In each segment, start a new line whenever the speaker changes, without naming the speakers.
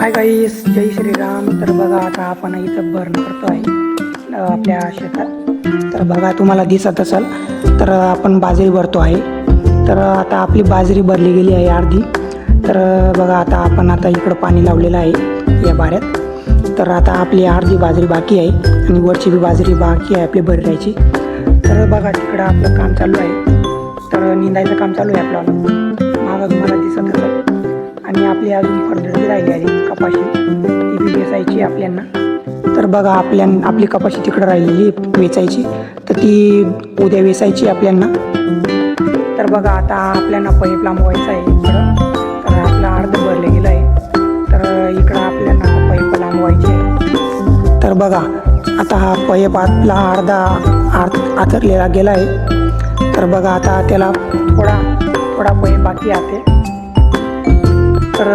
Hi guys जय श्रीराम. तर बघा आता आपण इथं बर्न करतो आहे. आपल्या शेतात. तर बघा तुम्हाला दिसत असेल तर आपण बाजरी भरतो आहे. तर आता आपली बाजरी भरली गेली आहे अर्धी. तर बघा आता आपण आता इकडं पाणी लावलेलं आहे या बाऱ्यात. तर आता आपली अर्धी बाजरी बाकी आहे आणि वरची बी बाजरी बाकी आहे आपली भरायची तर बघा तिकडं आपलं काम चालू आहे. तर निंदायचं काम चालू आहे आपलं. मागं तुम्हाला दिसत असेल. आणि आपली अजून फरदडी राहिली आहे कपाशी. ती बी वेचायची आपल्यांना. तर बघा आपल्या आपली कपाशी तिकडं राहिलेली वेचायची तर ती उद्या वेचायची आपल्यांना. तर बघा आता आपल्याला पाईप लांबवायचा आहे इकडं. तर आपला अर्ध भरलं गेलं आहे. तर इकडं आपल्याला पैप लांबवायची आहे. तर बघा आता हा पाईप आपला अर्धा अर्ध आतरलेला गेला आहे. तर बघा आता त्याला थोडा थोडा पाईप बाकी आहे. तर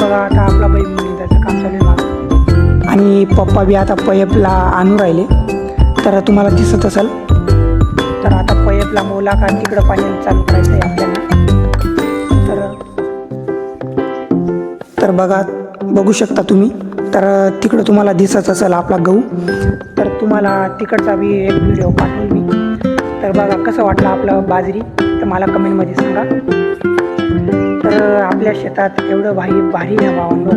बघा आता आपला बैल त्याचं काम चालेल माझं. आणि पप्पा बी आता पयपला आणून राहिले. तर तुम्हाला दिसत असेल. तर आता पयपला मोला का तिकडं पाणी चालू करायचं आहे आपल्याला. तर तर बघा बघू शकता तुम्ही. तर तिकडं तुम्हाला दिसत असेल आपला गहू. तर तुम्हाला तिकडचा बी एक व्हिडिओ पाठवून मी तर बघा कसं वाटलं आपलं बाजरी. तर मला कमेंटमध्ये सांगा. तर आपल्या शेतात एवढं भारी भारी आहे भावांनो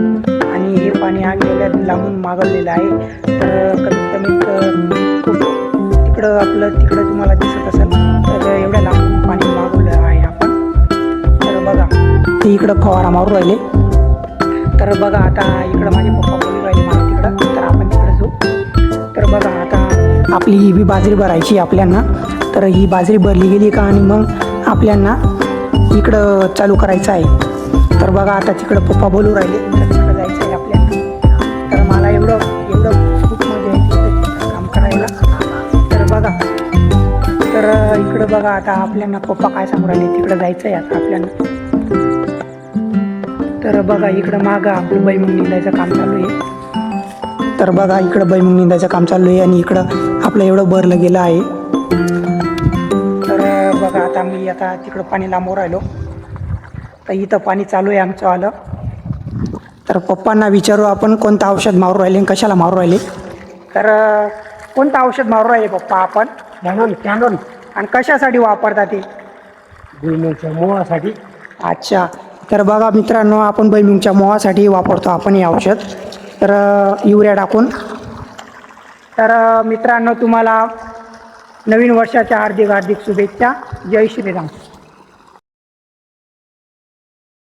आणि हे पाणी हा एवढ्या लांबून मागवलेलं आहे. तर कमीत कमीत खूप तिकडं आपलं तिकडं तुम्हाला दिसत असेल तर एवढ्या लांबून पाणी मागवलं आहे आपण. तर बघा ते इकडं फवारा मारू राहिले. तर बघा आता इकडं माझे पप्पा बोलू राहिले मला तिकडं तर आपण तिकडं जाऊ. तर बघा आता आपली ही बी बाजरी भरायची आपल्यांना. तर ही बाजरी भरली गेली का? आणि मग आपल्यांना इकडं चालू करायचं आहे. तर बघा आता तिकडं पप्पा बोलू राहिले. तर तिकडं जायचं आहे आपल्याला. तर मला एवढं एवढं खूप मजा काम करायला. तर बघा. तर इकडं बघा आता आपल्याला पप्पा काय सांगू राहिले? तिकडं जायचं आहे आता आपल्याला. तर बघा इकडं मागं आपलं बैमुग निंदायचं काम चालू आहे. तर बघा इकडं बैमुग निंदायचं काम चालू आहे आणि इकडं आपलं एवढं भरलं गेलं आहे. आता मी आता तिकडं पाणी लांबवर राहिलो. तर इथं पाणी चालू आहे आमचं आलं. तर पप्पांना विचारू आपण कोणतं औषध मारू राहिले आणि कशाला मारू राहिले. तर कोणतं औषध मारू राहिले पप्पा आपण?
कॅनॉन कॅनॉन
आणि कशासाठी वापरतात ते?
भुईमुगाच्या मोहासाठी.
अच्छा. तर बघा मित्रांनो आपण बैमुंगच्या मोहासाठी वापरतो आपण हे औषध. तर युरिया टाकून. तर मित्रांनो तुम्हाला नवीन वर्षाच्या हार्दिक हार्दिक शुभेच्छा. जय श्रीराम.